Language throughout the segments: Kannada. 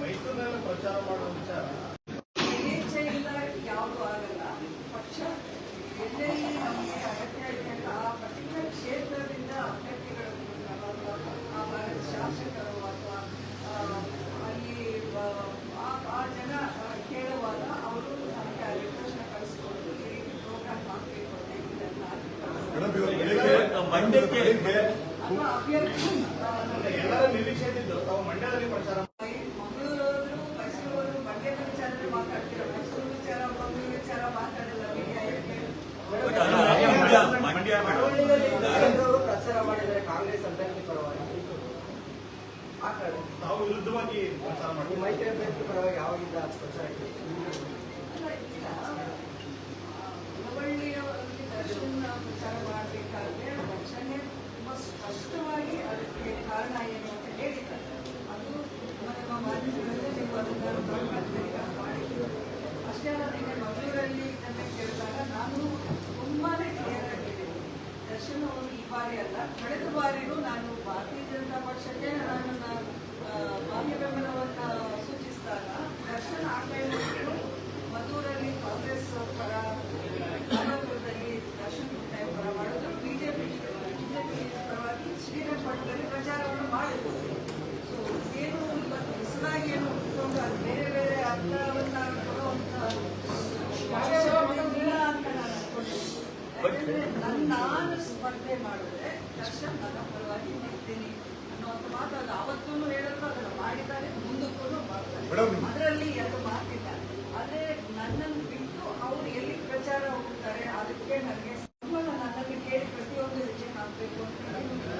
ಮೈಸೂರಿನಲ್ಲಿ ಪ್ರಚಾರ ಮಾಡುವ ಅಭ್ಯರ್ಥಿ ಎಲ್ಲರ ನಿರೀಕ್ಷೆ ತಾವು ಮಂಡ್ಯದಲ್ಲಿ ಪ್ರಚಾರ ಮಂಗಳೂರು ಮೈಸೂರು ಮಂಡ್ಯದ ವಿಚಾರದಲ್ಲಿ ಮಾತಾಡ್ತೀರ ಮೈಸೂರು ವಿಚಾರ ಮಂಗಳೂರು ವಿಚಾರ ಮಾತಾಡಲ್ಲ ಮೀಡಿಯಾ ಬಟ್ ಅದು ಮಂಡ್ಯ ಮಂಡ್ಯ ಮಳವಳ್ಳಿಯಲ್ಲಿ ಪ್ರಚಾರ ಮಾಡಿದರೆ ಕಾಂಗ್ರೆಸ್ ಅಭ್ಯರ್ಥಿ ಪರವಾಗಿ ಆ ಕಡೆ ತಾವು ವಿರುದ್ಧವಾಗಿ ಪ್ರಚಾರ ಈ ಮಾಡಿ ಮೈತ್ರಿ ಅಭ್ಯರ್ಥಿ ಪರವಾಗಿ ಯಾವಾಗಿಂದ ಪ್ರಚಾರಕ್ಕೆ ಮಳವಳ್ಳಿಯವರಲ್ಲಿ ದರ್ಶನ ಪ್ರಚಾರ ಮಾಡಬೇಕಾದ್ರೆ ಪಕ್ಷನೇ ತುಂಬ ಸ್ಪಷ್ಟವಾಗಿ ಅದಕ್ಕೆ ಕಾರಣ ಏನು ಅಂತ ಹೇಳಿದ್ದಾರೆ ಅದು ನಮ್ಮ ಮಾಧ್ಯಮಗಳಲ್ಲಿ ನೀವು ಅದನ್ನು ಗಮನಿಸಿದ್ದೀರಾ, ಮಾಡಿದ್ದೀರಿ ಅಷ್ಟೇ ಅಲ್ಲ ನಿನ್ನೆ ಮಂಗಳೂರಲ್ಲಿ ಇದನ್ನು ಕೇಳಿದಾಗ ನಾನು ತುಂಬಾನೇ ಕ್ಲಿಯರ್ ಆಗಿದ್ದೀನಿ ದರ್ಶನ್ ಅವರು ಈ ಬಾರಿ ಅಲ್ಲ ಕಳೆದ ಬಾರಿನೂ ನಾನು ಭಾರತೀಯ ಜನತಾ ಪಕ್ಷಕ್ಕೆ ನನ್ನ ಆ, ಬಾಹ್ಯ ಬೆಂಬಲವನ್ನು ಸೂಚಿಸಿದಾಗ ದರ್ಶನ್ ಆ ಟೈಮಲ್ಲಿ ಮದ್ದೂರಲ್ಲಿ ಕಾಂಗ್ರೆಸ್ ಪರ ನಾಗಪುರದಲ್ಲಿ ದರ್ಶನ್ ಗುಂಡಾಯ ಪರ ಮಾಡಿದ್ರು ಬಿಜೆಪಿ ಬಿಜೆಪಿ ಪರವಾಗಿ ಶ್ರೀರಂಗಪಟ್ಟಣದಲ್ಲಿ ಪ್ರಚಾರವನ್ನು ಮಾಡಿದ್ರು ಸೊ ಏನು ಇವತ್ತು ಹೊಸದಾಗಿ ಏನು ಉಟ್ಕೊಂಡು ಅದು ಬೇರೆ ಬೇರೆ ಅರ್ಥವನ್ನ ಕೊಡುವಂತ ಇಲ್ಲ ಅಂತ ನಾನು ಅನ್ಕೊಂಡಿದ್ದೀನಿ ಯಾಕಂದ್ರೆ ನನ್ನ ನಾನು ಸ್ಪರ್ಧೆ ಮಾಡಿದ್ರೆ ದರ್ಶನ್ ನನ್ನ ಪರವಾಗಿ ನಿಲ್ತೀನಿ ಅನ್ನುವಂಥ ಮಾತು ಅದು ಅವತ್ತೂ ಹೇಳಿದ್ರು ಅದನ್ನು ಮಾಡಿದ್ದಾರೆ ಮುಂದಕ್ಕೂ ಮಾಡ್ತಾರೆ. ಅದರಲ್ಲಿ ಎರಡು ಮಾತಿಲ್ಲ ಆದ್ರೆ ನನ್ನನ್ನು ಬಿಟ್ಟು ಅವ್ರು ಎಲ್ಲಿ ಪ್ರಚಾರ ಹೋಗ್ತಾರೆ ಅದಕ್ಕೆ ನನಗೆ ಸಂಬಳ ನನ್ನಲ್ಲಿ ಕೇಳಿ ಪ್ರತಿಯೊಂದು ಹೆಜ್ಜೆ ಹಾಕಬೇಕು ಅಂತ ಹೇಳಿದ್ರು.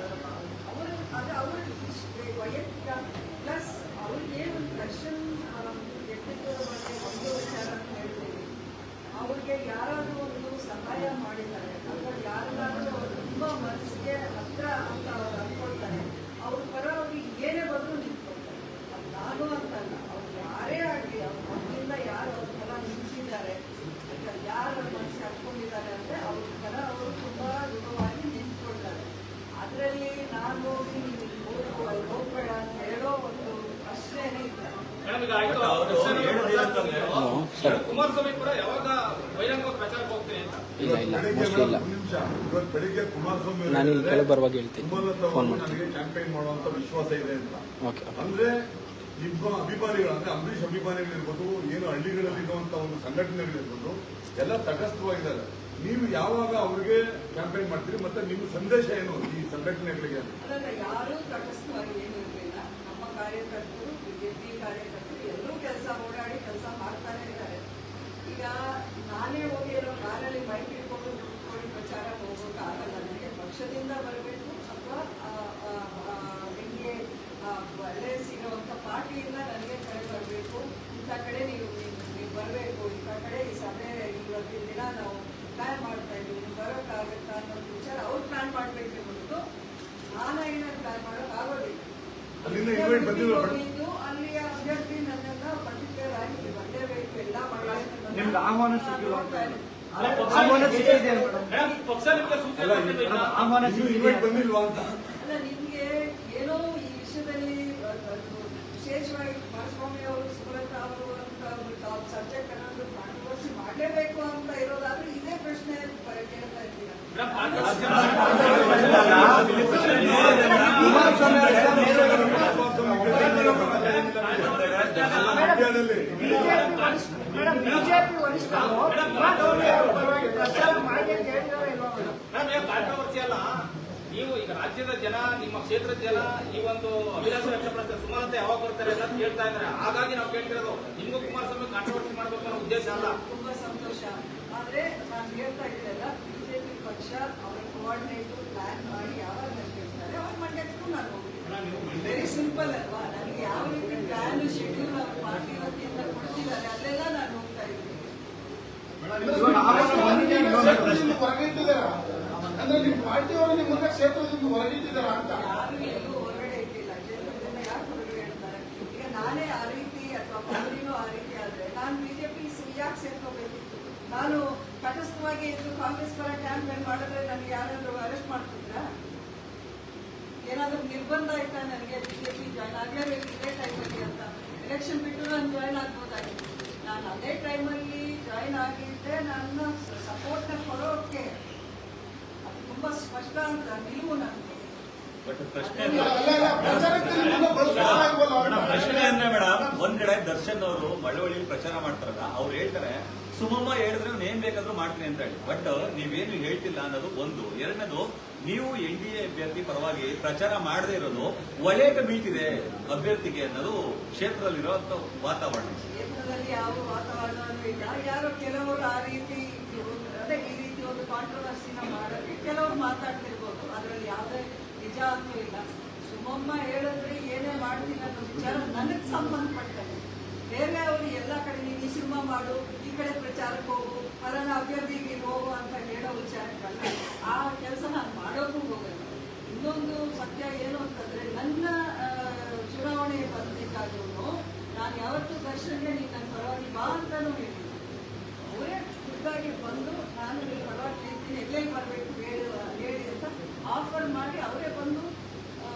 ಅವರು ಅದು ಅವ್ರ ಇಷ್ಟ- ವೈಯಕ್ತಿಕ ಪ್ಲಸ್ ಅವ್ರಿಗೇನು ದರ್ಶನ್ ಆ, ವ್ಯಕ್ತಿತ್ವದ ಬಗ್ಗೆ ಒಂದು ವಿಚಾರ ಅಂತ ಹೇಳ್ತೀನಿ ಅವ್ರಿಗೆ ಯಾರಾದರೂ ಒಂದು ಸಹಾಯ ಮಾಡಿದ್ದಾರೆ ಅಥವಾ ಯಾರಿಗಾದ್ರೂ ಅವ್ರು ತುಂಬಾ ಮನಸ್ಸಿಗೆ ಹತ್ರ ಅಂತ ಅವ್ರು ಅನ್ಕೊಳ್ತಾರೆ ಅವ್ರ ಪರ ಅವ್ರಿಗೆ ಏನೇ ಬಂದರೂ ನಿಂತ್ಕೊಳ್ತಾರೆ ಅದು ನಾನು ಅಂತಲ್ಲ ಅವ್ರು ಯಾರೇ ಆಗಲಿ ಅವ್ರ ಮನೆಯಿಂದ ಯಾರು ಅವ್ರ ಪರ ನಿಂತಿದ್ದಾರೆ ಈಗ ಯಾರು ಮನಸ್ಸಿಗೆ ಹತ್ಕೊಂಡಿದ್ದಾರೆ ಅಂದ್ರೆ ಅವ್ರ ಪರ ಅವರು ತುಂಬಾ ದೃಢವಾಗಿ ನಿಂತ್ಕೊಳ್ತಾರೆ ಅದರಲ್ಲಿ ನಾನು ಹೋಗಿ ನೀವು ಇಲ್ಲಿ ಹೋಗು ಅಲ್ಲಿ ಹೋಗ್ಬೇಡ ಅಂತ ಹೇಳೋ ಒಂದು ಪ್ರಶ್ನೆನೇ ಇಲ್ಲ ಮೇಡಮ್ ಈಗ ಆಯ್ತು ಬಟ್ ಅವರು ದರ್ಶನ್ ಅವರು ಹೇಳೋದೇನಂತಂದ್ರೆ ಪ್ರಚಾರ ಕುಮಾರಸ್ವಾಮಿ ಕೂಡ ಯಾವಾಗ ಬಹಿರಂಗವಾಗಿ ಪ್ರಚಾರಕ್ಕೆ ಹೋಗ್ತೀನಿ ಅಂತ ಇಲ್ಲ ಇಲ್ಲ ಬೆಳಿಗ್ಗೆ ಮೋಸ್ಟ್ಲಿ ಇಲ್ಲ ಮೇಡಮ್, ಒಂದ್ ನಿಮಿಷ ಇವತ್ತು ಬೆಳಿಗ್ಗೆ ಕುಮಾರಸ್ವಾಮಿ ಇಲ್ಲಿ ಬರುವಾಗ ಹೇಳ್ತೀನಿ. ಫೋನ್ ಮಾಡ್ತೀನಿ. ನನಗೆ ಮಾಡುವಂತ ವಿಶ್ವಾಸ ಇದೆ ಅಂತ. ಓಕೆ ಅಂದ್ರೆ ಇಬ್ಬ ಅಭಿಮಾನಿಗಳು ಅಂದ್ರೆ ಅಂಬರೀಷ್ ಅಭಿಮಾನಿಗಳಿರ್ಬೋದು ಏನು ಹಳ್ಳಿಗಳಲ್ಲಿ ಇರುವಂತ ಒಂದು ಸಂಘಟನೆಗಳಿರ್ಬೋದು ಎಲ್ಲ ತಟಸ್ಥವಾಗಿದ್ದಾರೆ. ನೀವು ಯಾವಾಗ ಅವ್ರಿಗೆ ಕ್ಯಾಂಪೇನ್ ಮಾಡ್ತೀರಿ? ಮತ್ತೆ ನಿಮ್ಮ ಸಂದೇಶ ಏನು ಈ ಸಂಘಟನೆಗಳಿಗೆ? ಯಾರು ತಟಸ್ಥವಾಗಿ ಏನು ಇರಲಿಲ್ಲ. ನಮ್ಮ ಕಾರ್ಯಕರ್ತರು ಬಿಜೆಪಿ ಕಾರ್ಯಕರ್ತರು ಎಲ್ಲರೂ ಕೆಲಸ ಓಡಾಡಿ ಕೆಲಸ ಮಾಡ್ತಾನೆ ಇದ್ದಾರೆ. ಈಗ ನಾನೇ ಹೋಗಿ ಏನೋ ಕಾರಲ್ಲಿ ಮೈಕ್ ಇಟ್ಕೊಂಡು ಪ್ರಚಾರ ಹೋಗೋಕೆ ಆಗಲ್ಲ ನನಗೆ ಪಕ್ಷದಿಂದ ಬರಬೇಕು ಅಥವಾ ನಿಮಗೆ ಒಳ್ಳೆ ಸಿಗುವಂಥ ಪಾರ್ಟಿಯಿಂದ ನನಗೆ ಕರೆ ಬರಬೇಕು. ಇಂಥ ಕಡೆ ನೀವು ನೀವು- ಬರಬೇಕು. ಇಂಥ ಕಡೆ ಈ ಸಭೆ ಇವತ್ತಿನ ದಿನ ನಾವು ಪ್ಲಾನ್ ಮಾಡ್ತಾ ಇದ್ದೀವಿ. ನೀವು ಬರೋಕ್ಕಾಗತ್ತಾ ಅನ್ನೋ ವಿಚಾರ ಅವ್ರು ಪ್ಲಾನ್ ಮಾಡಬೇಕು ಹೊರತು ನಾನು ಏನಾದ್ರು ಪ್ಲಾನ್ ಮಾಡೋಕೆ ಆಗೋದಿಲ್ಲ. ಅಲ್ಲಿಂದ invite ಬಂದಿಲ್ವಾ ಮೇಡಮ್? ಅಲ್ಲಿಯ ಅಭ್ಯರ್ಥಿ ನನ್ನೆಲ್ಲ ಪರ್ಟಿಕ್ಯುಲರ್ ಆಗಿ ಬೇಕು. ಎಲ್ಲ ಮಾಡಿ ಆಹ್ವಾನ ಆಹ್ವಾನ ನಿಮ್ಗೆ- ಸಿಕ್ಕಿದೆ? ಆಹ್ವಾನ ಸಿಕ್ಕಿದೆ ಬಂದಿಲ್ವಾ ಅಂತ. ನಿಮ್ಗೆ ಏನೋ ಈ ವಿಷಯದಲ್ಲಿ ವಿಶೇಷವಾಗಿ ಕುಮಾರಸ್ವಾಮಿ ಅವರು ಸುಮಲತಾ ಅವರು ಅಂತ ಸಬ್ಜೆಕ್ಟ್ ಅನ್ನೋದು ಕಾಂಟ್ರವರ್ಸಿ ಮಾಡಲೇಬೇಕು ಅಂತ ಇರೋದಾದ್ರೆ ಇದೇ ಪ್ರಶ್ನೆ ಕೇಳ್ತಾ ಇದ್ದೀರಾ? ಕುಮಾರಸ್ವಾಮಿ ನೇರವಾಗಿ ಬಿಜೆಪಿ ವರಿಷ್ಠರು ಪರವಾಗಿ ಪ್ರಚಾರ ಮಾಡಿ ಅಂತ ಹೇಳಿದಾರೋ ಮೇಡಮ್? ಮೇಡಮ್ ಏನು ಕಾಂಟ್ರವರ್ಸಿ ಅಲ್ಲ ನೀವು ಈಗ ರಾಜ್ಯದ ಜನ ನಿಮ್ಮ ಕ್ಷೇತ್ರದ ಜನ ಈ ಒಂದು ಅಭಿಲಾಷೆ ವ್ಯಕ್ತಪಡಿಸ್ತಾರೆ. ಸುಮಾರತೆ ಯಾವಾಗ ಬರ್ತಾರೆ ಅಂತ ಕೇಳ್ತಾ ಇದ್ದಾರೆ. ಹಾಗಾಗಿ ನಾವು ಕೇಳ್ತಿರೋದು ನಿಮ್ಗೂ ಕುಮಾರಸ್ವಾಮಿ ಕಾಂಟ್ರವರ್ಸಿ ಮಾಡಬೇಕು ಅನ್ನೋ ಉದ್ದೇಶ ಅಲ್ಲ. ತುಂಬಾ ಸಂತೋಷ. ಆದ್ರೆ ನಾನು ಹೇಳ್ತಾ ಇದ್ದೆಲ್ಲ ಬಿಜೆಪಿ ಪಕ್ಷ ಅವರ ಕೋಆರ್ಡಿನೇಟ್ ಪ್ಲಾನ್ ಮಾಡಿ ಯಾವಾಗ ನನಗೆ ಹೇಳ್ತಾರೆ ಅವ್ರ ಮಂಡ್ಯಕ್ಕೂ ನಾನು ಹೋಗ್ತೀನಿ. ವೆರಿ ಸಿಂಪಲ್ ಅಲ್ವಾ? ನನಗೆ ಯಾವ ರೀತಿ ಪ್ಲಾನ್ ಶೆಡ್ಯೂಲ್ ಅವ್ರ ಪಾರ್ಟಿ ಕೊಡ್ತಿದ್ದಾರೆ ಅದೆಲ್ಲ ನಾನು ಹೋಗ್ತಾ ಇದ್ದೀನಿ ಇವಾಗ ಆಹ್ವಾನ ಬಂದಿದೆ ಇಲ್ವೋ ಮೇಡಮ್? ಕ್ಷೇತ್ರದಿಂದ ಹೊರಗಿಟ್ಟಿದ್ದಾರ ಅಂದ್ರೆ ನಿಮ್ಮ ಪಾರ್ಟಿಯವರು ನಿಮ್ಮನ್ನ ಕ್ಷೇತ್ರದಿಂದ ಹೊರಗಿಟ್ಟಿದ್ದಾರ ಅಂತ ಯಾರು ಎಲ್ಲೂ ಹೊರಗಡೆ ಇಟ್ಟಿಲ್ಲ ಕ್ಷೇತ್ರದಿಂದ ಯಾರು ಹೊರಗಡೆ ಇಡ್ತಾರೆ ಈಗ ನಾನೇ ಆ ರೀತಿ ಅಥವಾ ಪದವಿನೂ ಆ ರೀತಿ ಆದ್ರೆ ನಾನು ಬಿಜೆಪಿ ಯಾಕೆ ಸೇರ್ಕೋಬೇಕಿತ್ತು ನಾನು ತಟಸ್ಥ ತಟಸ್ಥವಾಗಿ ಇದ್ದು ಕಾಂಗ್ರೆಸ್ ಪರ ಕ್ಯಾಂಪೇನ್ ಮಾಡಿದ್ರೆ ನನಗೆ ಯಾರಾದ್ರೂ ಅರೆಸ್ಟ್ ಮಾಡ್ತಿದ್ರಾ ಏನಾದ್ರೂ ನಿರ್ಬಂಧ ಆಯ್ತಾ ನನಗೆ ಬಿಜೆಪಿ ಜಾಯ್ನ್ ಆಗಲೇಬೇಕು ಇದೇ ಟೈಮಲ್ಲಿ ಅಂತ ಎಲೆಕ್ಷನ್ ಬಿಟ್ಟು ನಾನು ಜಾಯ್ನ್ ಆಗ್ಬೋದಾಗಿತ್ತು ನಾನು ಅದೇ ಟೈಮಲ್ಲಿ ಜಾಯ್ನ್ ಆಗಿದ್ದೆ ನನ್ನ ಸಪೋರ್ಟ್ನ ಕೊಡೋಕೆ ಅದು ತುಂಬಾ ಸ್ಪಷ್ಟ ಅಂತ ನಿಲುವು ನನಗೆ ಬಟ್ ಪ್ರಶ್ನೆ ಅಂದ್ರೆ ಮೇಡಮ್ ಒಂದ್ ಕಡೆ ದರ್ಶನ್ ಅವರು ಮಳವಳ್ಳಿ ಪ್ರಚಾರ ಮಾಡ್ತಾರಲ್ಲ ಅವ್ರು ಹೇಳ್ತಾರೆ ಸುಮಮ್ಮ ಹೇಳಿದ್ರೆ ನಾನು ಏನ್ ಬೇಕಾದ್ರೂ ಮಾಡ್ತೀನಿ ಅಂತ ಹೇಳಿ. ಬಟ್ ನೀವೇನು ಹೇಳ್ತಿಲ್ಲ ಅನ್ನೋದು ಒಂದು. ಎರಡನೇದು ನೀವು ಎನ್ ಡಿ ಎ ಅಭ್ಯರ್ಥಿ ಪರವಾಗಿ ಪ್ರಚಾರ ಮಾಡದೇ ಇರೋದು ಒಲೆಗೆ ಬೀಳ್ತಿದೆ ಅಭ್ಯರ್ಥಿಗೆ ಅನ್ನೋದು ಕ್ಷೇತ್ರದಲ್ಲಿರೋ ವಾತಾವರಣ. ಕ್ಷೇತ್ರದಲ್ಲಿ ಯಾವ ವಾತಾವರಣನೂ ಇಲ್ಲ. ಯಾರೋ ಕೆಲವರು ಆ ರೀತಿ ಅದೇ ಈ ರೀತಿ ಒಂದು ಕಾಂಟ್ರವರ್ಸಿನ ಮಾಡೋಕ್ಕೆ ಕೆಲವರು ಮಾತಾಡ್ತಿರ್ಬೋದು. ಅದರಲ್ಲಿ ಯಾವುದೇ ನಿಜ ಅಂತೂ ಇಲ್ಲ. ಸುಮಮ್ಮ ಹೇಳಿದ್ರೆ ಏನೇ ಮಾಡ್ತೀನಿ ಅನ್ನೋ ವಿಚಾರ ನನಗೆ ಸಂಬಂಧಪಟ್ಟಂತೆ ಬೇರೆ ಅವರು ಎಲ್ಲ ಕಡೆ ನೀನು ಈ ಸಿನಿಮಾ ಮಾಡು ಈ ಕಡೆ ಪ್ರಚಾರಕ್ಕೆ ಹೋಗು ಅದನ್ನ ಅಭ್ಯರ್ಥಿಗೆ ಹೋಗು ಅಂತ ಹೇಳೋ ವಿಚಾರಕ್ಕಲ್ಲ ಆ ಕೆಲಸ ನಾನು ಮಾಡೋಕ್ಕೂ ಹೋಗಲ್ಲ ಇನ್ನೊಂದು ಸತ್ಯ ಏನು ಅಂತಂದ್ರೆ ನನ್ನ ಆ, ಚುನಾವಣೆ ಬಂದಿದ್ದಾದ್ರೂ ನಾನು ಯಾವತ್ತೂ ದರ್ಶನ್ಗೆ ನೀನು ನನ್ನ ಪರವಾಗಿ ಬಾ ಅಂತಾನೂ ಹೇಳಿಲ್ಲ ಅವರೇ ಖುದ್ದಾಗಿ ಬಂದು ನಾನು ನಿಮ್ಮ ಪರವಾಗಿ ನಿಲ್ತೀನಿ ಎಲ್ಲೆಲ್ಲಿ ಬರಬೇಕು ಹೇಳಿ ಹೇಳಿ ಅಂತ ಆಫರ್ ಮಾಡಿ ಅವರೇ ಬಂದು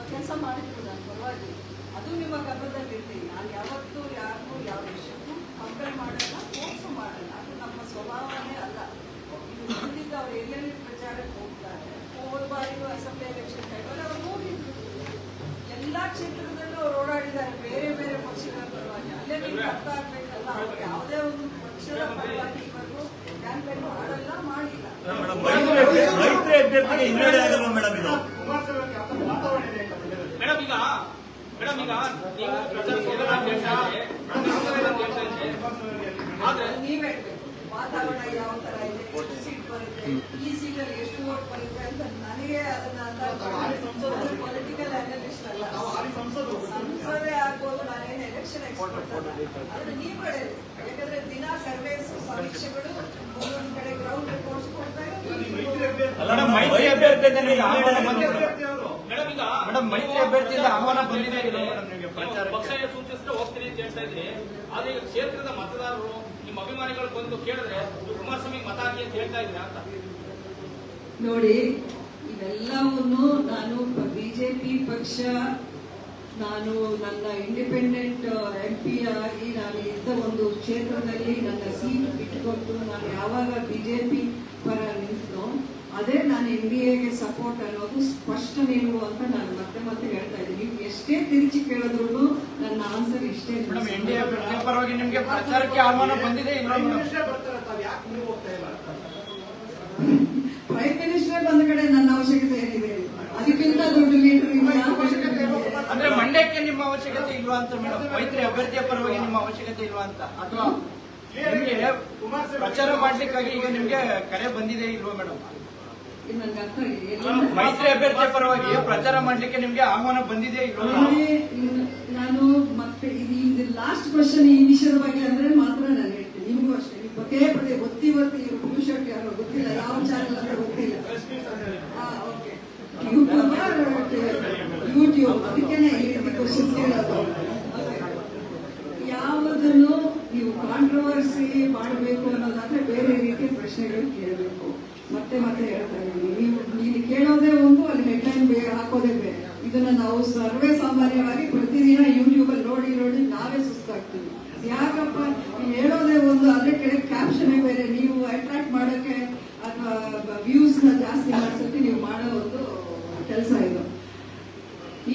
ಕೆಲಸ ಮಾಡಿದ್ರು ನನ್ನ ಪರವಾಗಿ ಅದು ನಿಮ್ಮ ಗಮನದಲ್ಲಿ ಇರಲಿ ನಾನು ಯಾವತ್ತೂ ಯಾರಿಗೂ ಯಾವ ವಿಷಯಕ್ಕೂ ಕಂಪೇರ್ ಮಾಡಲ್ಲ ಫೋರ್ಸು ಮಾಡಲ್ಲ ಅದು ನಮ್ಮ ಸ್ವಭಾವನೇ ಅಲ್ಲ ಇದು ಮುಂದಿದ್ದ ಅವ್ರು ಎಲ್ಲೆಲ್ಲಿ ಪ್ರಚಾರಕ್ಕೆ ಹೋಗ್ತಾರೆ ಹೋದ ಬಾರಿಗೂ ಅಸೆಂಬ್ಲಿ ಎಲೆಕ್ಷನ್ ಟೈಮಲ್ಲಿ ಅವ್ರು ಹೋಗಿದ್ರು ಎಲ್ಲಾ ಕ್ಷೇತ್ರದಲ್ಲೂ ಅವ್ರು ಓಡಾಡಿದ್ದಾರೆ. ಬೇರೆ ಬೇರೆ ಪಕ್ಷಗಳ ಪರವಾಗಿ. ಅಲ್ಲೇ ನಿಮ್ಗೆ ಅರ್ಥ ಆಗ್ಬೇಕಲ್ಲ ಅವ್ರು ಯಾವುದೇ ಒಂದು ಪಕ್ಷದ ಪರವಾಗಿ ಇವರೆಗೂ ಕ್ಯಾಂಪೇನ್ ಮಾಡಲ್ಲ ಮಾಡಿಲ್ಲ. ಮೇಡಮ್ ಮೈತ್ರಿ ಅಭ್ಯರ್ಥಿಗೆ ಹಿನ್ನಡೆ ಮೇಡಮ್ ಇದು? ಅಂತ ಮೇಡಮ್ ಈಗ ಮೇಡಮ್ ಈಗ ನೀವು ಅಂತ ಅಂತ ಆದ್ರೆ ನೀವ್ ಹೇಳ್ಬೇಕು. ವಾತಾವರಣ ಯಾವ ತರ ಇದೆ? ಎಷ್ಟು ಸೀಟ್ ಬರುತ್ತೆ? ಈ ಸೀಟಲ್ಲಿ ಎಷ್ಟು ವೋಟ್ ಬರುತ್ತೆ ಅಂತ ನನಗೆ ಅದನ್ನ ಪೊಲಿಟಿಕಲ್ ಅನಲಿಸ್ಟ್ ಅಲ್ಲ ನಾವು ಹಾಲಿ ಸಂಸದರು. ಸಂಸದೇ ಆಗ್ಬೋದು ನಾನೇನು ಎಲೆಕ್ಷನ್ ಎಕ್ಸ್ಪರ್ಟ್ ಅಲ್ಲ ಆದ್ರೆ ನೀವ್ ಹೇಳಿ ಯಾಕಂದ್ರೆ ದಿನ ಸರ್ವೇಸ್ ಸಮೀಕ್ಷೆಗಳು ಒಂದೊಂದು ಕಡೆ ಗ್ರೌಂಡ್ ರಿಪೋರ್ಟ್ಸ್ ಕೊಡ್ತಾ ಮೇಡಮ್, ಮೈತ್ರಿ ಅಭ್ಯರ್ಥಿಯಿಂದ ಆಹ್ವಾನ ಬಂದಿದೆ? ಪಕ್ಷ ಸೂಚಿಸಿದ್ರೆ ಹೋಗ್ತೀನಿ ಅಂತ ಹೇಳ್ತಾ ಇದ್ರಿ ಆದ್ರೆ ಈಗ ಕ್ಷೇತ್ರದ ಮತದಾರರು ನಿಮ್ಮ ಅಭಿಮಾನಿಗಳು ಬಂದು ಕೇಳಿದ್ರೆ ಕುಮಾರಸ್ವಾಮಿ ಮತ ಹಾಕಿ ಅಂತ ಹೇಳ್ತಾ ಇದ್ರ ಅಂತ? ನೋಡಿ ಇವೆಲ್ಲವನ್ನು ನಾನು ಬಿಜೆಪಿ ಪಕ್ಷ ನಾನು ನನ್ನ ಇಂಡಿಪೆಂಡೆಂಟ್ ಎಂ ಪಿ ಆಗಿ ನಾನು ಇದ್ದ ಒಂದು ಕ್ಷೇತ್ರದಲ್ಲಿ ನನ್ನ ಸೀಟ್ ಬಿಟ್ಟುಕೊಟ್ಟು ನಾನು ಯಾವಾಗ ಬಿ ಜೆ ಪಿ ಪರ ನಿಂತನೋ ಅದೇ ನಾನು ಎನ್ ಡಿ ಎಗೆ ಸಪೋರ್ಟ್ ಅನ್ನೋದು ಸ್ಪಷ್ಟ ನಿಲುವು ಅಂತ ನಾನು ಮತ್ತೆ ಮತ್ತೆ ಹೇಳ್ತಾ ಇದ್ದೀನಿ. ನೀವು ಎಷ್ಟೇ ತಿರುಚಿ ಕೇಳಿದ್ರು ನನ್ನ ಆನ್ಸರ್ ಇಷ್ಟೇ ಪ್ರೈಮ್ ಮಿನಿಸ್ಟರ್ ಬಂದ ಕಡೆ ನನ್ನ ಅವಶ್ಯಕತೆ ಏನಿದೆ? ಅದಕ್ಕಿಂತ ದೊಡ್ಡ ಲೀಡರ್ ಮಂಡ್ಯಕ್ಕೆ ನಿಮ್ಮ ಅವಶ್ಯಕತೆ ಇಲ್ವಾ ಅಂತ ಮೇಡಮ್? ಮೈತ್ರಿ ಅಭ್ಯರ್ಥಿಯ ಪರವಾಗಿ ನಿಮ್ಮ ಅವಶ್ಯಕತೆ ಇಲ್ವಾ ಅಂತ? ಅಥವಾ ನಿಮ್ಗೆ ಪ್ರಚಾರ ಮಾಡ್ಲಿಕ್ಕಾಗಿ ಈಗ ನಿಮ್ಗೆ ಕರೆ ಬಂದಿದೆ ಇಲ್ವಾ ಮೇಡಮ್? ಮೈತ್ರಿ ಅಭ್ಯರ್ಥಿಯ ಪರವಾಗಿ ಪ್ರಚಾರ ಮಾಡ್ಲಿಕ್ಕೆ ನಿಮ್ಗೆ ಆಹ್ವಾನ ಬಂದಿದೆ ಇಲ್ವಾ ನಾನು ಮತ್ತೆ ಇದು ಲಾಸ್ಟ್ ಕ್ವಶನ್ ಈ ವಿಷಯದ ಬಗ್ಗೆ ಅಂದ್ರೆ ಮಾತ್ರ ನಾನು ಹೇಳ್ತೀನಿ. ನಿಮಗೂ ಅಷ್ಟೇ. ಪದೇ ಪದೇ ಒತ್ತಿ ಒತ್ತಿ ಇವರು ಯಾರೋ ಗೊತ್ತಿಲ್ಲ. ಯಾವ ಚಾನಲ್ ಅಂತ ಗೊತ್ತಿಲ್ಲ. ಯೂಟ್ಯೂಬ್ ಅದಕ್ಕೇನೆ ರೀತಿ ಯಾವುದನ್ನು ನೀವು ಕಾಂಟ್ರವರ್ಸಿ ಮಾಡಬೇಕು ಅನ್ನೋದಾದ್ರೆ ಬೇರೆ ರೀತಿಯ ಪ್ರಶ್ನೆಗಳು ಕೇಳಬೇಕು. ಮತ್ತೆ ಮತ್ತೆ ಹೇಳ್ತಾ ಇದ್ದೀನಿ ನೀವು ಇಲ್ಲಿ ಕೇಳೋದೇ ಒಂದು, ಅಲ್ಲಿ ಹೆಡ್ಲೈನ್ ಬೇರೆ ಹಾಕೋದೇ ಬೇರೆ. ಇದನ್ನ ನಾವು ಸರ್ವೇ ಸಾಮಾನ್ಯವಾಗಿ ಪ್ರತಿದಿನ ಯೂಟ್ಯೂಬ್ ಅಲ್ಲಿ ನೋಡಿ ನೋಡಿ ನಾವೇ ಸುಸ್ತಾಗ್ತೀವಿ. ಯಾಕಪ್ಪ? ಹೇಳೋದೇ ಒಂದು ಅದೇ ಕಡೆ ಕ್ಯಾಪ್ಷನ್ ಬೇರೆ. ನೀವು ಅಟ್ರಾಕ್ಟ್ ಮಾಡೋಕೆ ಅಥವಾ ವ್ಯೂಸ್ನ ಜಾಸ್ತಿ ಮಾಡಿಸೋಕೆ ನೀವು ಮಾಡೋ ಒಂದು ಕೆಲಸ ಇದು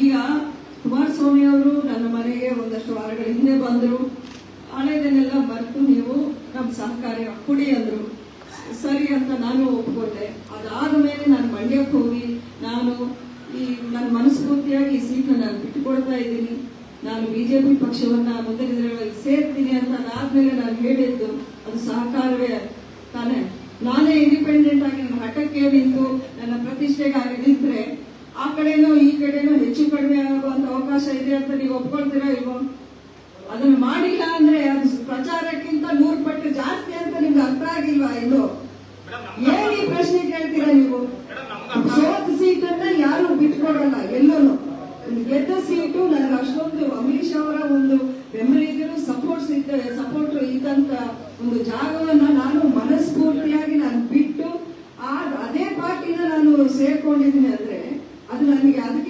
ಈಗ ಕುಮಾರಸ್ವಾಮಿ ಅವರು ನನ್ನ ಮನೆಗೆ ಒಂದಷ್ಟು ವಾರಗಳ ಹಿಂದೆ ಬಂದರು. ಹಳೆದನ್ನೆಲ್ಲ ಮರೆತು ನೀವು ನಮ್ಮ ಸಹಕಾರ ಕೊಡಿ ಅಂದರು. ಸರಿ ಅಂತ ನಾನು ಒಪ್ಕೊಂಡೆ. ಅದಾದ ಮೇಲೆ ನಾನು ಮಂಡ್ಯಕ್ಕೆ ಹೋಗಿ ನಾನು ಈ ನನ್ನ ಮನಸ್ಫೂರ್ತಿಯಾಗಿ ಈ ಸೀಟ್ನ ನಾನು ಬಿಟ್ಟುಕೊಡ್ತಾ ಇದ್ದೀನಿ. ನಾನು ಬಿಜೆಪಿ ಪಕ್ಷವನ್ನ ಮುಂದಿನ ದಿನಗಳಲ್ಲಿ ಸೇರ್ತೀನಿ ಅಂತ ಅದಾದಮೇಲೆ ನಾನು ಹೇಳಿದ್ದು, ಅದು ಸಹಕಾರವೇ ತಾನೇ. ನಾನೇ ಇಂಡಿಪೆಂಡೆಂಟ್ ಆಗಿ ನನ್ನ ಹಠಕ್ಕೆ ನಿಂತು ನನ್ನ ಪ್ರತಿಷ್ಠೆಗಾಗಿ ನಿಂತ್ರೆ ಆ ಕಡೆನೂ ಈ ಕಡೆನೂ ಹೆಚ್ಚು ಕಡಿಮೆ ಆಗುವಂತ ಅವಕಾಶ ಇದೆ ಅಂತ ನೀವು ಒಪ್ಕೊಳ್ತೀರಾ ಇಲ್ವೋ? ಅದನ್ನು ಮಾಡಿಲ್ಲ ಅಂದ್ರೆ ಅದು ಪ್ರಚಾರಕ್ಕಿಂತ ನೂರು ಪಟ್ಟು ಜಾಸ್ತಿ ಅಂತ ನಿಮ್ಗೆ ಅರ್ಥ ಆಗಿಲ್ವಾ ಇದು ಏನೇ ಪ್ರಶ್ನೆ ಕೇಳ್ತೀರಾ ನೀವು? ಸೋತ ಸೀಟನ್ನ ಯಾರು ಬಿಟ್ಕೊಡಲ್ಲ ಎಲ್ಲೂ ಗೆದ್ದ ಸೀಟು ನನಗೆ ಅಷ್ಟೊಂದು ಅಮಿಷ್ ಅವರ ಒಂದು ಬೆಂಬಲ ಇದ್ರು ಸಪೋರ್ಟ್ ಇದ್ದ ಸಪೋರ್ಟ್ ಇದ್ದಂತ ಒಂದು ಜಾಗವನ್ನ ನಾನು ಮನಸ್ಫೂರ್ತಿಯಾಗಿ ನಾನು ಬಿಟ್ಟು ಆ, ಅದೇ ಪಾರ್ಟಿನ ನಾನು ಸೇರ್ಕೊಂಡಿದ್ದೀನಿ. Obrigada.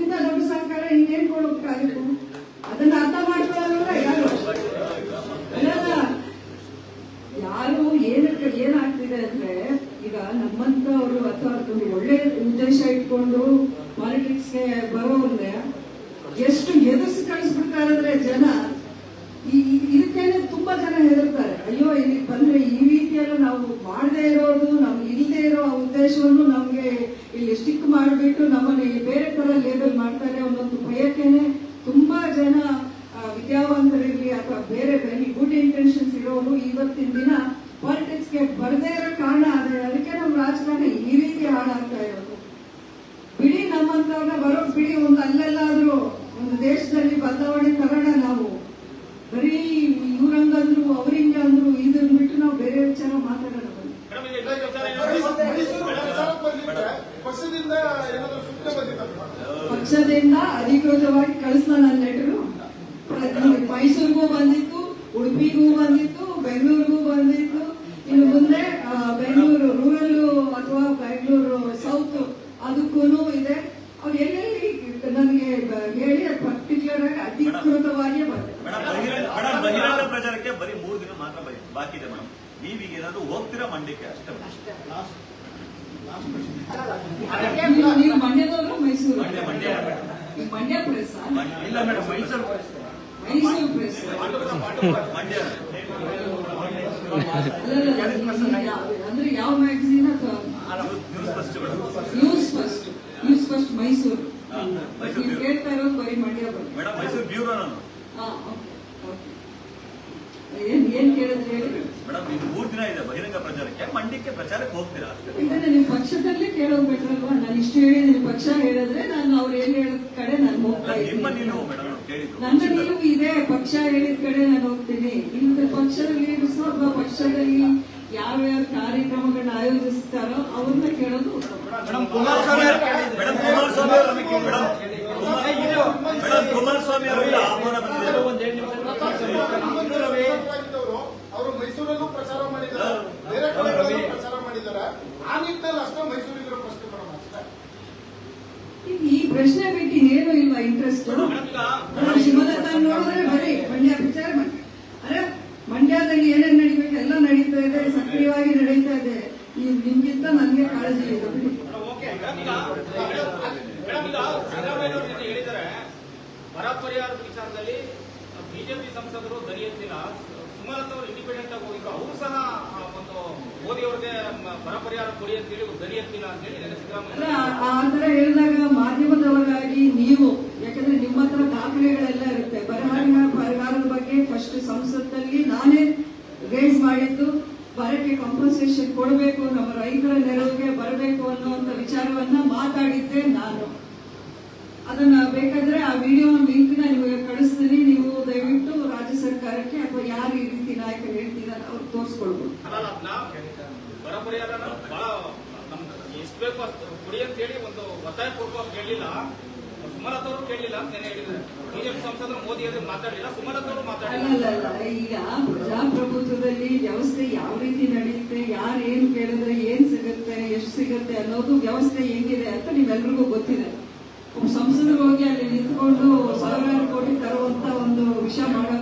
expectativa ಏನ್ ಏನ್ ಕೇಳಿದ್ರೆ ಹೇಳಿ? ಮೇಡಮ್ ಇದು ಮೂರ್ ದಿನ ಇದೆ ಬಹಿರಂಗ ಪ್ರಚಾರಕ್ಕೆ ಮಂಡಿಕ್ಕೆ ಪ್ರಚಾರಕ್ಕೆ ಹೋಗ್ತೀರಾ? ಇದನ್ನ ನಿಮ್ ಪಕ್ಷದಲ್ಲೇ ಕೇಳೋದು ಬೇಕಲ್ವಾ ನಾನು ಇಷ್ಟು ಹೇಳಿದ್ರೆ ಪಕ್ಷ ಹೇಳಿದ್ರೆ ನಾನು ಅವ್ರು ಏನ್ ಹೇಳಿದ ಕಡೆ ನಾನು ಹೋಗ್ತಾ ನಿಮ್ಮ ನಿಲುವು ನನ್ನ ನಿಲುವು ಇದೆ ಪಕ್ಷ ಹೇಳಿದ ಕಡೆ ನಾನು ಹೋಗ್ತೀನಿ. ಇಲ್ಲದ ಪಕ್ಷದಲ್ಲಿ ಅಥವಾ ಪಕ್ಷದಲ್ಲಿ ಯಾವ ಯಾವ ಕಾರ್ಯಕ್ರಮಗಳನ್ನ ಆಯೋಜಿಸ್ತಾರೋ ಅವ್ರನ್ನ ಕೇಳೋದು ಮೇಡಮ್ ಈ ಪ್ರಶ್ನೆ ಬಗ್ಗೆ ಏನು ಇಲ್ವಾ ಇಂಟ್ರೆಸ್ಟ್ ಶಿವಲತಾ ನೋಡಿದ್ರೆ ಬರೀ ಮಂಡ್ಯ ವಿಚಾರ ಮಾಡಿ ಅರೆ ಮಂಡ್ಯದಲ್ಲಿ ಏನೇನ್ ನಡೀಬೇಕು ಎಲ್ಲ ನಡೀತಾ ಇದೆ ಸಕ್ರಿಯವಾಗಿ ನಡೀತಾ ಇದೆ. ಈ ನಿಮ್ಗಿಂತ ನನಗೆ ಕಾಳಜಿ ಇದೆ. ಬರ ಪರಿಹಾರದ ವಿಚಾರದಲ್ಲಿ ಬಿಜೆಪಿ ಸಂಸದರು ದಲಿಯಂತಿಲ್ಲ ಬರ ಪರಿಹಾರ ಕೊಡಿ ಅಂತೇಳಿ ದನಿ ಅಂತ ಹೇಳಿ ಸಿದ್ದರಾಮಯ್ಯ ಆ ಥರ ಹೇಳಿದಾಗ ಈಗ ಪ್ರಜಾಪ್ರಭುತ್ವದಲ್ಲಿ ವ್ಯವಸ್ಥೆ ಯಾವ ರೀತಿ ನಡೆಯುತ್ತೆ ಯಾರು ಏನು ಕೇಳಿದ್ರೆ ಏನ್ ಸಿಗುತ್ತೆ, ಎಷ್ಟು ಸಿಗುತ್ತೆ ಅನ್ನೋದು ವ್ಯವಸ್ಥೆ ಹೆಂಗಿದೆ ಅಂತ ನಿಮ್ಮೆಲ್ರಿಗೂ ಗೊತ್ತಿದೆ. ಸಂಸದರು ಹೋಗಿ ಅಲ್ಲಿ ನಿಂತ್ಕೊಂಡು ಸಾವಿರಾರು ಕೋಟಿ ತರುವಂತ ಒಂದು ವಿಷಯ ಮಾಡೋ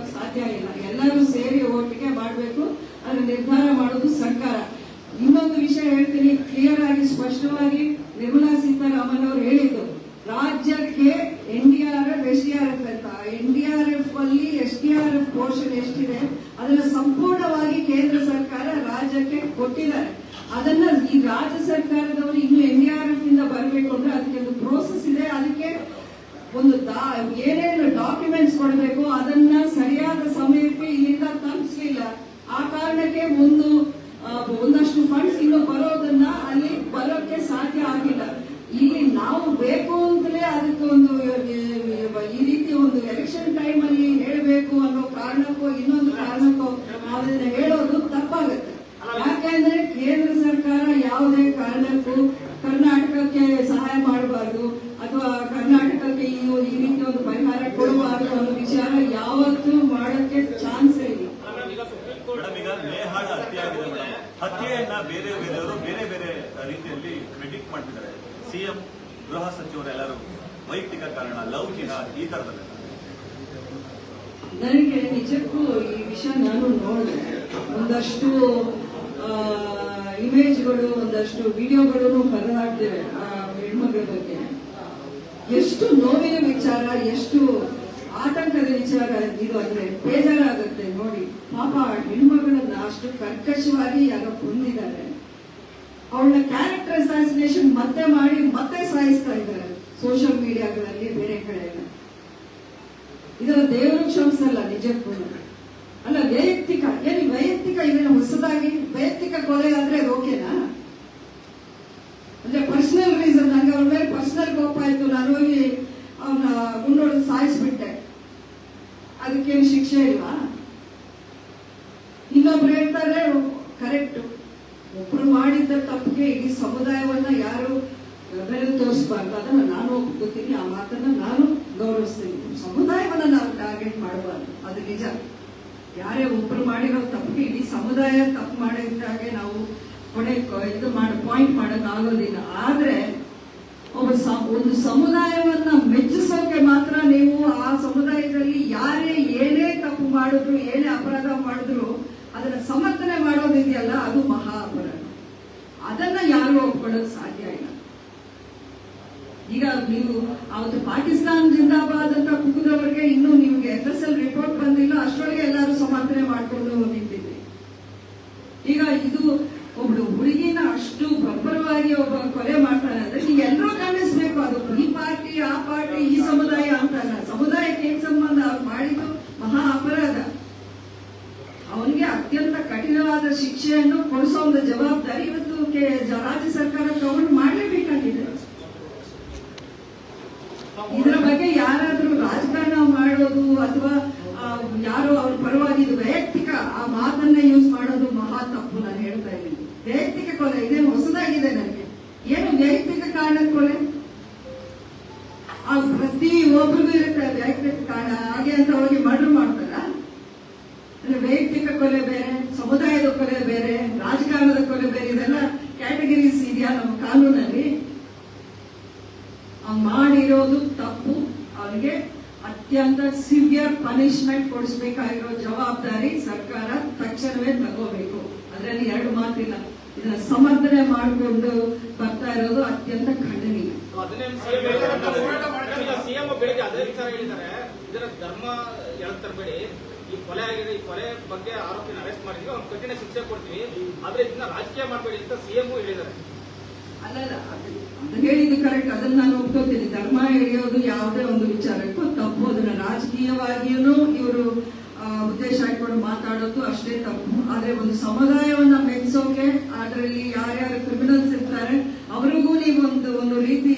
ವಿಚಾರ ಯಾವತ್ತೂ ಮಾಡಕ್ಕೆ ಚಾನ್ಸ್ ಇಲ್ಲ. ಹತ್ಯೆಯನ್ನ ಬೇರೆ ಬೇರೆಯವರು ಬೇರೆ ಬೇರೆ ರೀತಿಯಲ್ಲಿ ಕ್ರೆಡಿಟ್ ಮಾಡ್ತಿದ್ದಾರೆ. ಸಿಎಂ ಗೃಹ ಸಚಿವರೆಲ್ಲರೂ ವೈಯಕ್ತಿಕ ಕಾರಣ ಲೌಕಿಕ ಈ ತರದಲ್ಲ ನನಗೆ ನಿಜಕ್ಕೂ ಈ ವಿಷಯ ನಾನು ನೋಡಿದೆ. ಒಂದಷ್ಟು ಇಮೇಜ್ಗಳು ಒಂದಷ್ಟು ವಿಡಿಯೋಗಳನ್ನು ಹೊರಹಾಕ್ತೇವೆ ಬೇಜಾರಾಗುತ್ತೆ. ನೋಡಿ, ಪಾಪ ಹೆಣ್ಮಗಳನ್ನ ಅಷ್ಟು ಕರ್ಕಶವಾಗಿ ಯಾರೋ ಕೊಂದಿದ್ದಾರೆ ಅವಳ ಕ್ಯಾರೆಕ್ಟರ್ ಸಾಸಿನೇಷನ್ ಮತ್ತೆ ಮಾಡಿ ಮತ್ತೆ ಸಾಯಿಸ್ತಾ ಇದ್ದಾರೆ ಸೋಷಿಯಲ್ ಮೀಡಿಯಾಗಳಲ್ಲಿ ಬೇರೆ ಕಡೆ ಎಲ್ಲ ಇದರ ದೇವರು ಕ್ಷಮಿಸಲ್ಲ, ನಿಜಕ್ಕೂ. ಅಲ್ಲ, ವೈಯಕ್ತಿಕ, ಏನು ವೈಯಕ್ತಿಕ ಇದೇನು ಹೊಸದಾಗಿ, ವೈಯಕ್ತಿಕ ಕೊಲೆ ಆದ್ರೆ ಓಕೆನಾ? ಅಂದ್ರೆ ಪರ್ಸನಲ್ ರೀಸನ್ ನಂಗೆ ಅವ್ರ ಮೇಲೆ ಪರ್ಸನಲ್ ಕೋಪ ಆಯ್ತು, ನಾನು ಹೋಗಿ ಅವನ ಗುಂಡೋಡು ಸಾಯಿಸ್ಬಿಟ್ಟೆ. ಅದಕ್ಕೇನು ಶಿಕ್ಷೆ ಇಲ್ವಾ? ಇನ್ನೊಬ್ರು ಹೇಳ್ತಾರೆ ಕರೆಕ್ಟ್ ಒಬ್ರು ಮಾಡಿದ್ದ ತಪ್ಪಿಗೆ ಇಡೀ ಸಮುದಾಯವನ್ನ ಯಾರು ಬೆಲೆ ತೋರಿಸ್ಬಾರ್ದು. ಅದನ್ನ ನಾನು ಒಪ್ಕೋತೀನಿ. ಆ ಮಾತನ್ನ ನಾನು ಗೌರವಿಸ್ತೀನಿ. ಸಮುದಾಯವನ್ನ ನಾವು ಟಾರ್ಗೆಟ್ ಮಾಡಬಾರ್ದು. ಅದು ನಿಜ. ಯಾರೇ ಒಬ್ರು ಮಾಡಿರೋ ತಪ್ಪಿಗೆ ಇಡೀ ಸಮುದಾಯ ತಪ್ಪು ಮಾಡಿದ್ದಾಗೆ ನಾವು ಕೊನೆ ಇದು ಮಾಡಿ ಪಾಯಿಂಟ್ ಮಾಡಕ್ ಆಗೋದಿಲ್ಲ ಆದ್ರೆ ಒಬ್ಬ ಒಂದು ಸಮುದಾಯವನ್ನ ಮೆಚ್ಚಿಸೋಕೆ ಮಾತ್ರ ನೀವು ಆ ತಪ್ಪು ಮಾಡಿದ್ರು ಏನೇ ಅಪರಾಧ ಮಾಡಿದ್ರು ಅದನ್ನ ಸಮರ್ಥನೆ ಮಾಡೋದಿದೆಯಲ್ಲ ಅದು ಮಹಾ ಅಪರಾಧ. ಅದನ್ನ ಯಾರು ಒಪ್ಕೊಳ್ಳೋದು ಸಾಧ್ಯ ಇಲ್ಲ ಈಗ ನೀವು ಅವತ್ತು ಪಾಕಿಸ್ತಾನ ಜಿಂದಾಬಾದ್ ಅಂತ ಕುಗ್ದವರಿಗೆ ಇನ್ನೂ ನಿಮ್ಗೆ ಎಫ್ ಎಸ್ ಎಲ್ ರಿಪೋರ್ಟ್ ಬಂದಿಲ್ಲ ಅಷ್ಟರೊಳಗೆ ಎಲ್ಲರೂ ಸಮರ್ಥನೆ ಮಾಡ್ಕೊಂಡು ನಿಂತಿದ್ರಿ ಈಗ ಇದು ಒಬ್ಳು ಹುಡುಗಿನ ಅಷ್ಟು ಬರ್ಬರವಾಗಿ ಒಬ್ಬ ಕೊಲೆ ಮಾಡ್ತಾನೆ ಅಂದ್ರೆ ನೀವು ಎಲ್ಲರೂ ಖಂಡಿಸ್ಬೇಕು ಅದು ಈ ಪಾರ್ಟಿ ಆ ಪಾರ್ಟಿ ಈ ಸಮುದಾಯ ಅಂತ ಅಲ್ಲ ಸಮುದಾಯಕ್ಕೆ ಏನ್ ಸಂಬಂಧ ಅವ್ರು ಮಾಡಿದ್ದು ಮಹಾ ಅಪರಾಧ ಅವನಿಗೆ ಅತ್ಯಂತ ಕಠಿಣವಾದ ಶಿಕ್ಷೆಯನ್ನು ಕೊಡಿಸೋ ಒಂದು ಜವಾಬ್ದಾರಿ ಇವತ್ತು ಕೆ- ಜ- ರಾಜ್ಯ ಸರ್ಕಾರ ತಗೊಂಡು ಮಾಡಲೇಬೇಕಾಗಿದೆ ಇದರ ಬಗ್ಗೆ ಯಾರಾದ್ರೂ ರಾಜಕಾರಣ ಮಾಡೋದು ಅಥವಾ ಆ, ಯಾರೋ ಅವ್ರ ಪರವಾಗಿ ಇದು ವೈಯಕ್ತಿಕ ಆ ಮಾತನ್ನ ಯೂಸ್ ಮಾಡೋದು ಮಹಾ ತಪ್ಪು ನಾನು ಹೇಳ್ತಾ ಇದ್ದೀನಿ ವೈಯಕ್ತಿಕ ಕೊಲೆ ಇದೇನು ಹೊಸದಾಗಿದೆ ನನಗೆ. ಏನು ವೈಯಕ್ತಿಕ ಕಾರಣದ ಕೊಲೆ? ಆ ಪ್ರತಿ ಒಬ್ಬರಿಗೂ ಇರುತ್ತೆ ವೈಯಕ್ತಿಕ ಕಾರಣ. ಹಾಗೆ ಅಂತ ಹೋಗಿ ಮರ್ಡರ್ ಮಾಡ್ತಾರ? ಅಂದ್ರೆ ವೈಯಕ್ತಿಕ ಕೊಲೆ ಬೇರೆ, ಸಮುದಾಯದ ಕೊಲೆ ಬೇರೆ, ರಾಜಕಾರಣದ ಕೊಲೆ ಬೇರೆ, ಇದೆಲ್ಲ ಕ್ಯಾಟಗರೀಸ್ ಇದೆಯಾ ನಮ್ಮ ಕಾನೂನಲ್ಲಿ? ಮಾಡಿರೋದು ತಪ್ಪು. ಅವರಿಗೆ ಅತ್ಯಂತ ಸಿವಿಯರ್ ಪನಿಷ್ಮೆಂಟ್ ಕೊಡಿಸ್ಬೇಕಾಗಿರೋ ಜವಾಬ್ದಾರಿ ಸರ್ಕಾರ ತಕ್ಷಣವೇ ತಗೋಬೇಕು. ಅದರಲ್ಲಿ ಎರಡು ಮಾತಿಲ್ಲ. ಇದನ್ನ ಸಮರ್ಥನೆ ಮಾಡಿಕೊಂಡು ಬರ್ತಾ ಇರೋದು ಅತ್ಯಂತ ಖಂಡನೀಯ. ಅದನ್ನೇ ಸಿಎಂ ಬೆಳಿಗ್ಗೆ ಅದೇ ವಿಚಾರ ಹೇಳಿದ್ದಾರೆ. ಇದರ ಧರ್ಮ ಎಳಕ್ ತರಬೇಡಿ. ಈ ಕೊಲೆ ಆಗಿದೆ. ಈ ಕೊಲೆ ಬಗ್ಗೆ ಆರೋಪಿನ ಅರೆಸ್ಟ್ ಮಾಡಿದ್ವಿ. ಅವ್ನು ಕಠಿಣ ಶಿಕ್ಷೆ ಕೊಡ್ತೀವಿ. ಆದ್ರೆ ಇದನ್ನ ರಾಜಕೀಯ ಮಾಡಬೇಡಿ ಅಂತ ಸಿಎಂ ಹೇಳಿದ್ದಾರೆ. ಅಲ್ಲಲ್ಲ ಅದು ಅದು ಹೇಳಿದ್ದು ಕರೆಕ್ಟ್ ಅದನ್ನ ನಾನು ಒಪ್ಕೋತೀನಿ ಧರ್ಮ ಎಳೆಯೋದು ಯಾವುದೇ ಒಂದು ವಿಚಾರಕ್ಕೂ ತಪ್ಪು. ಅದನ್ನ ರಾಜಕೀಯವಾಗಿಯೂ ಇವರು ಉದ್ದೇಶ ಇಟ್ಕೊಂಡು ಮಾತಾಡೋದು ಅಷ್ಟೇ ತಪ್ಪು. ಆದ್ರೆ ಒಂದು ಸಮುದಾಯವನ್ನ ಮೆಚ್ಚೋಕೆ ಅದರಲ್ಲಿ ಯಾರ್ಯಾರು ಕ್ರಿಮಿನಲ್ಸ್ ಇರ್ತಾರೆ, ಅವರಿಗೂ ನೀವು ಒಂದು ಒಂದು ರೀತಿ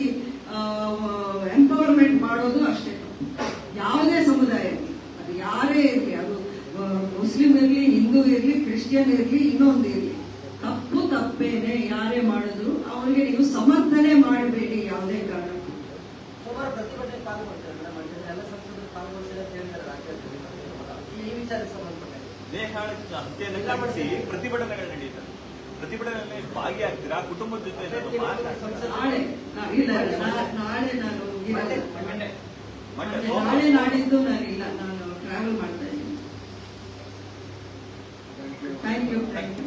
ಎಂಪವರ್ಮೆಂಟ್ ಮಾಡೋದು ಅಷ್ಟೇ ತಪ್ಪು. ಯಾವುದೇ ಸಮುದಾಯ ಅದು ಯಾರೇ ಇರಲಿ, ಅದು ಮುಸ್ಲಿಂ ಇರಲಿ, ಹಿಂದೂ ಇರಲಿ, ಕ್ರಿಶ್ಚಿಯನ್ ಇರಲಿ, ಇನ್ನೊಂದು ಇರಲಿ, ತಪ್ಪು ತಪ್ಪೇನೆ ಯಾರೇ ಮಾಡಿದ್ರು ಅವರಿಗೆ ನೀವು ಸಮರ್ಥನೆ ಮಾಡಬೇಡಿ ಯಾವುದೇ ಕಾರಣಕ್ಕೂ. ಪ್ರತಿಭಟನೆ ವಿಚಾರಕ್ಕೆ ಹತ್ಯೆಯನ್ನು ಖಂಡಿಸಿ ಪ್ರತಿಭಟನೆಗಳು ನಡೆಯುತ್ತವೆ. ಪ್ರತಿಭಟನೆ ಭಾಗಿಯಾಗ್ತೀರಾ? ಕುಟುಂಬದ ಜೊತೆ? ನಾಳೆ ನಾನು. ನಾಳೆ ನಾಡಿದ್ದು ನಾನು ಇಲ್ಲ. ನಾನು ಟ್ರಾವೆಲ್ ಮಾಡ್ತಾ ಇದ್ದೀನಿ. Thank you thank you